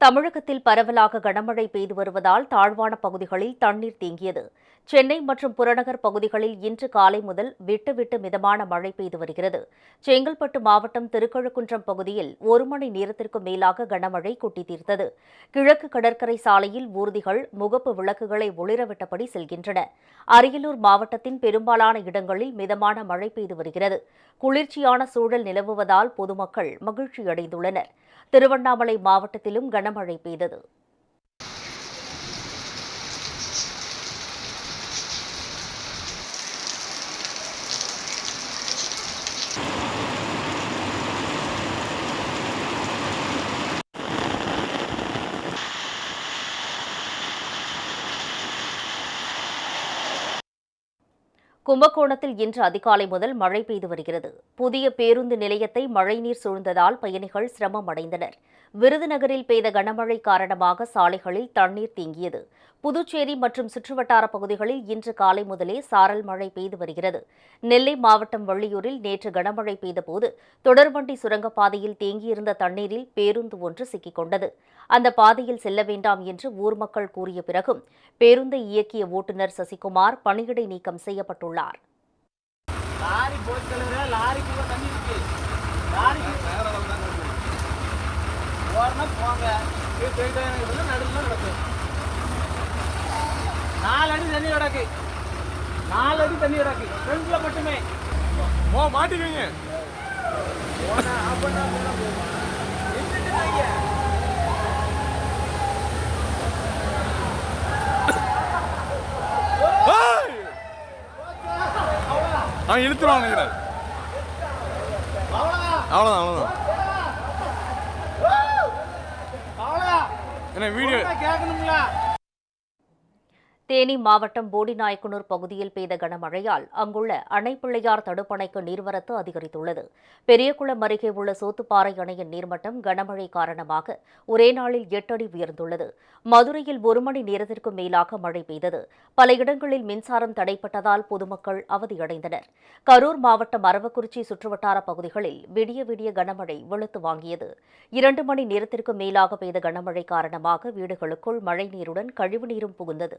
தமிழகத்தில் பரவலாக கனமழை பெய்து வருவதால் தாழ்வான பகுதிகளில் தண்ணீர் தேங்கியது. சென்னை மற்றும் புறநகர் பகுதிகளில் இன்று காலை முதல் விட்டு விட்டு மிதமான மழை பெய்து வருகிறது. செங்கல்பட்டு மாவட்டம் திருக்கழுக்குன்றம் பகுதியில் ஒரு மணி நேரத்திற்கு மேலாக கனமழை கொட்டி தீர்த்தது. கிழக்கு கடற்கரை சாலையில் ஊர்திகள் முகப்பு விளக்குகளை ஒளிரவிட்டபடி செல்கின்றன. அரியலூர் மாவட்டத்தின் பெரும்பாலான இடங்களில் மிதமான மழை பெய்து வருகிறது. குளிர்ச்சியான சூழல் நிலவுவதால் பொதுமக்கள் மகிழ்ச்சியடைந்துள்ளனர். திருவண்ணாமலை மாவட்டத்திலும் கனமழை பெய்தது. கும்பகோணத்தில் இன்று அதிகாலை முதல் மழை பெய்து வருகிறது. புதிய பேருந்து நிலையத்தை மழைநீர் சூழ்ந்ததால் பயணிகள் சிரமம் அடைந்தனர். விருதுநகரில் பெய்த கனமழை காரணமாக சாலைகளில் தண்ணீர் தேங்கியது. புதுச்சேரி மற்றும் சுற்றுவட்டார பகுதிகளில் இன்று காலை முதலே சாரல் மழை பெய்து வருகிறது. நெல்லை மாவட்டம் வள்ளியூரில் நேற்று கனமழை பெய்தபோது தொடர்வண்டி சுரங்கப்பாதையில் தேங்கியிருந்த தண்ணீரில் பேருந்து ஒன்று சிக்கிக் கொண்டது. அந்த பாதையில் செல்ல வேண்டாம் என்று ஊர் மக்கள் கூறிய பிறகும் பேருந்தை இயக்கிய ஓட்டுநர் சசிகுமார் பணியிடை நீக்கம் செய்யப்பட்டுள்ளார். போங்க. நாலு அடி தண்ணி கிடக்கு. நாலு அடி தண்ணி கிடக்கு. ஃப்ரெண்ட்ல மட்டுமே. ஓ மாட்டிக்குவீங்க! அவன் இழுத்துருவான் அவ்வளவுதான் அவ்வளோதான் அவ்வளோதான் என்ன வீடியோ கேட்கணுங்களா தேனி மாவட்டம் போடிநாயக்கனூர் பகுதியில் பெய்த கனமழையால் அங்குள்ள அணைப்பிள்ளையார் தடுப்பணைக்கு நீர்வரத்து அதிகரித்துள்ளது. பெரியகுளம் அருகே உள்ள சோத்துப்பாறை அணையின் நீர்மட்டம் கனமழை காரணமாக ஒரே நாளில் எட்டு அடி உயர்ந்துள்ளது. மதுரையில் ஒரு மணி நேரத்திற்கும் மேலாக மழை பெய்தது. பல இடங்களில் மின்சாரம் தடைப்பட்டதால் பொதுமக்கள் அவதியடைந்தனர். கரூர் மாவட்டம் அரவக்குறிச்சி சுற்றுவட்டார பகுதிகளில் விடிய விடிய கனமழை வெளுத்து வாங்கியது. இரண்டு மணி நேரத்திற்கு மேலாக பெய்த கனமழை காரணமாக வீடுகளுக்குள் மழைநீருடன் கழிவுநீரும் புகுந்தது.